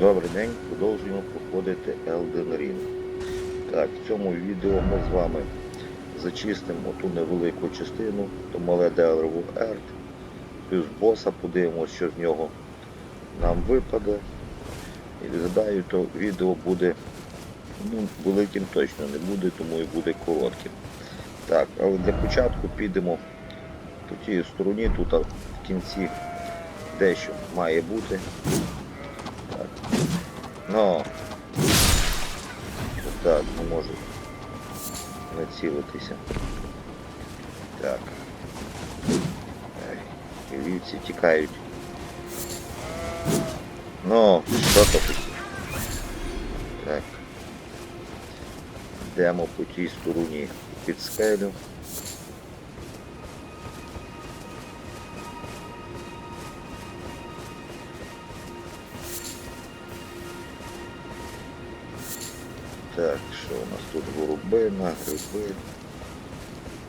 Добрий день, продовжуємо проходити Elden Ring. Так, в цьому відео ми з вами зачистимо ту невелику частину, то мале дерево Ерт, плюс боса, подивимося, що з нього нам випаде. І гадаю, то відео буде ну, великим точно не буде, тому і буде коротким. Так, але для початку підемо по тій стороні, тут в кінці дещо має бути. Так. Ну. Так, не можу націлитися. Так. Вівці тікають. Ну, що то хотів? Так. Йдемо по тій стороні під скелю. Так, що у нас тут голубина, гриби,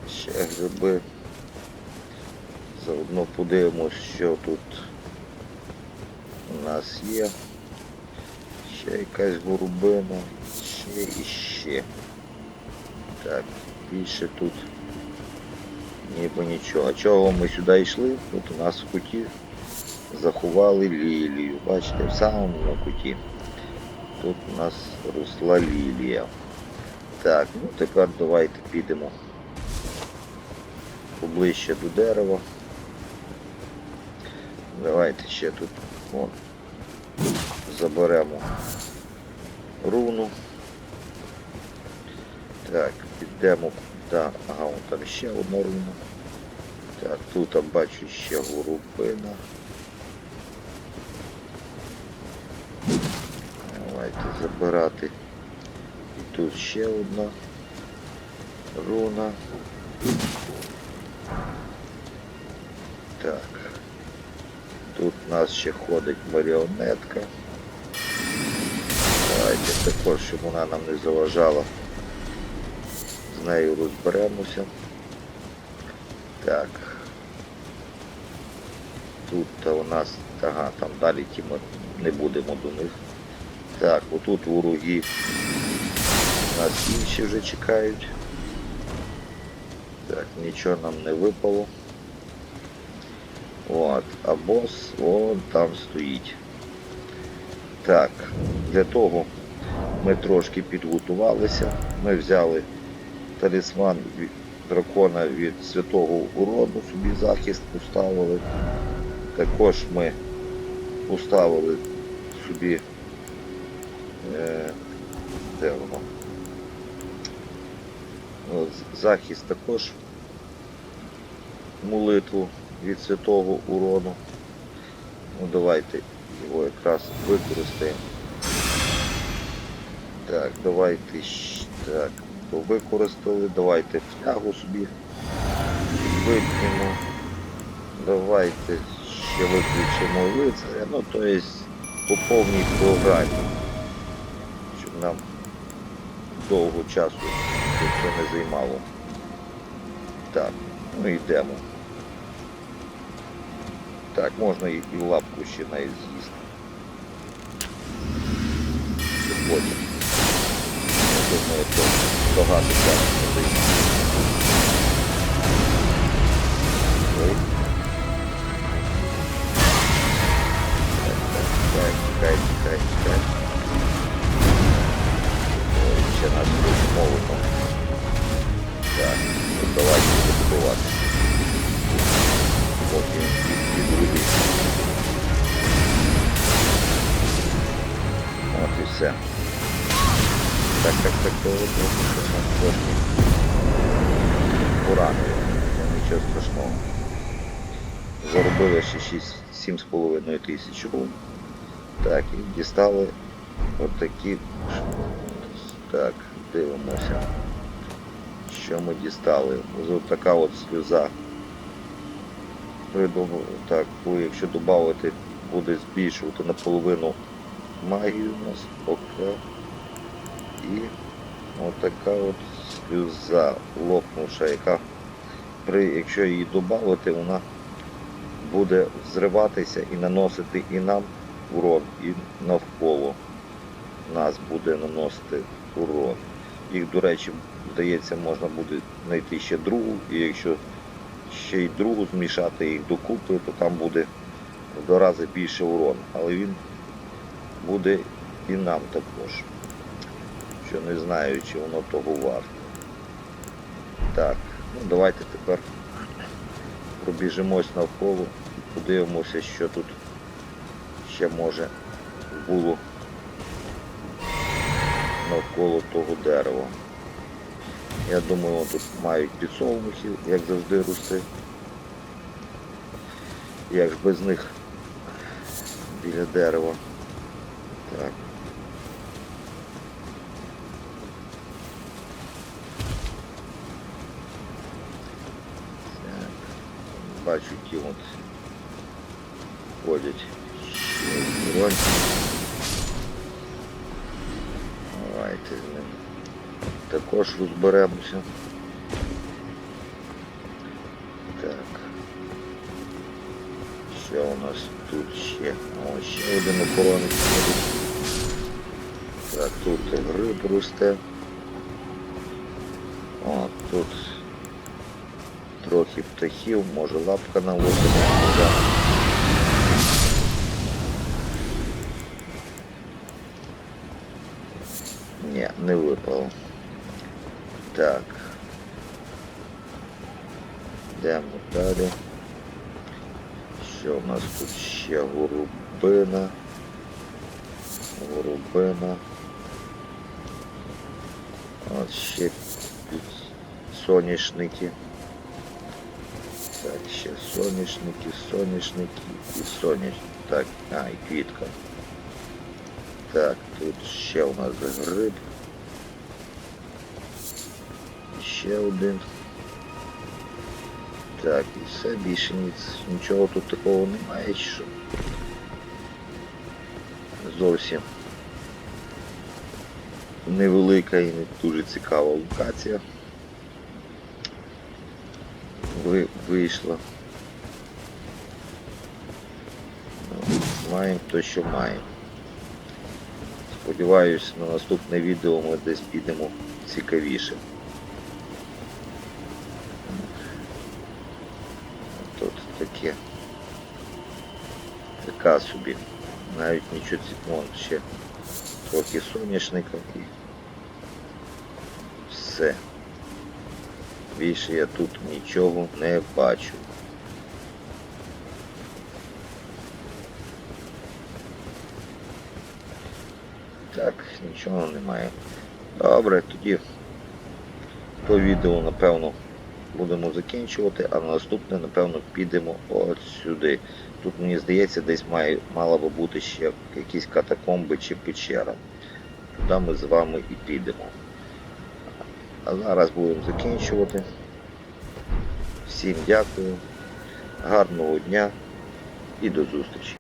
ще гриби. Заодно подивимось, що тут у нас є. Ще якась голубина, ще і ще. Так, більше тут ніби нічого. А чого ми сюди йшли? Тут у нас в куті заховали лілію. Бачите, в самому куті. Тут у нас росла лілія. Так, ну тепер давайте підемо поближче до дерева. Давайте ще тут вон, заберемо руну. Так, підемо. Да, ага, вон там ще одна руна. Так, тут бачу ще горобина. Давайте забирати. І тут ще одна руна. Так. Тут у нас ще ходить маріонетка. Давайте також, щоб вона нам не заважала. З нею розберемося. Так. Тут у нас, ага, там далі ті ми не будемо до них. Так, отут вороги нас інші вже чекають. Так, нічого нам не випало. От, а бос вон там стоїть. Так, для того ми трошки підготувалися. Ми взяли талісман дракона від святого уроду, собі захист поставили. Також ми поставили собі де воно? Захист також молитву від святого урону. Ну давайте його якраз використаємо. Так, давайте так, то використали, давайте флягу собі вип'ємо. Давайте ще виключимо лицаря, ну то є по повній програмі, нам довго часу це не займало. Так, ну йдемо. Так, можна і, лапку ще навіть з'їсти. Потім. Я думаю, то багато часу не займає. Все. Так, так, так, то от, от, от, нас Нічого страшного. Заробили ще 6 7,5 тисяч. Так, і дістали отакі. Так, дивимося. Що ми дістали? Ось така от сльоза. Так, якщо додати, буде збільшувати наполовину магію у нас. Окей. І отака от сльоза лопнувша, яка при, якщо її додати, вона буде взриватися і наносити і нам урон і навколо нас буде наносити урон. Їх, до речі, здається, можна буде знайти ще другу, і якщо ще й другу змішати їх докупи, то там буде в два рази більше урон. Але він буде і нам також. Що не знаю, чи воно того варто. Так, ну давайте тепер пробіжимось навколо і подивимося, що тут ще може було навколо того дерева. Я думаю, тут мають підсолнухи, як завжди рости. Як ж без них біля дерева. Так. Так. Бачу, ті от ходять бронь. Давайте з також розберемося. Так. Що у нас тут ще? О, ще один охоронець ходить. Так, тут гриб росте. О, тут трохи птахів, може лапка на Да. Ні, не випало. Так. Йдемо далі. Що у нас тут ще голубина? Голубина. От ще під соняшники. Так, ще соняшники, соняшники і соняшники. Так, а, і квітка. Так, тут ще у нас гриб. Ще один. Так, і все більше ніц, нічого тут такого немає, чи що. Зовсім Невелика і не дуже цікава локація. Ви, вийшла. Ну, Маємо то, що маємо. Сподіваюсь, на наступне відео ми десь підемо цікавіше. Тут таке. Така собі. Навіть нічого цікавого. Ще трохи соняшника все. Більше я тут нічого не бачу. Так, нічого немає. Добре, тоді то відео, напевно, будемо закінчувати, а на наступне, напевно, підемо от сюди. Тут, мені здається, десь має, мала би бути ще якісь катакомби чи печера. Туди ми з вами і підемо. А зараз будемо закінчувати. Всім дякую, гарного дня і до зустрічі.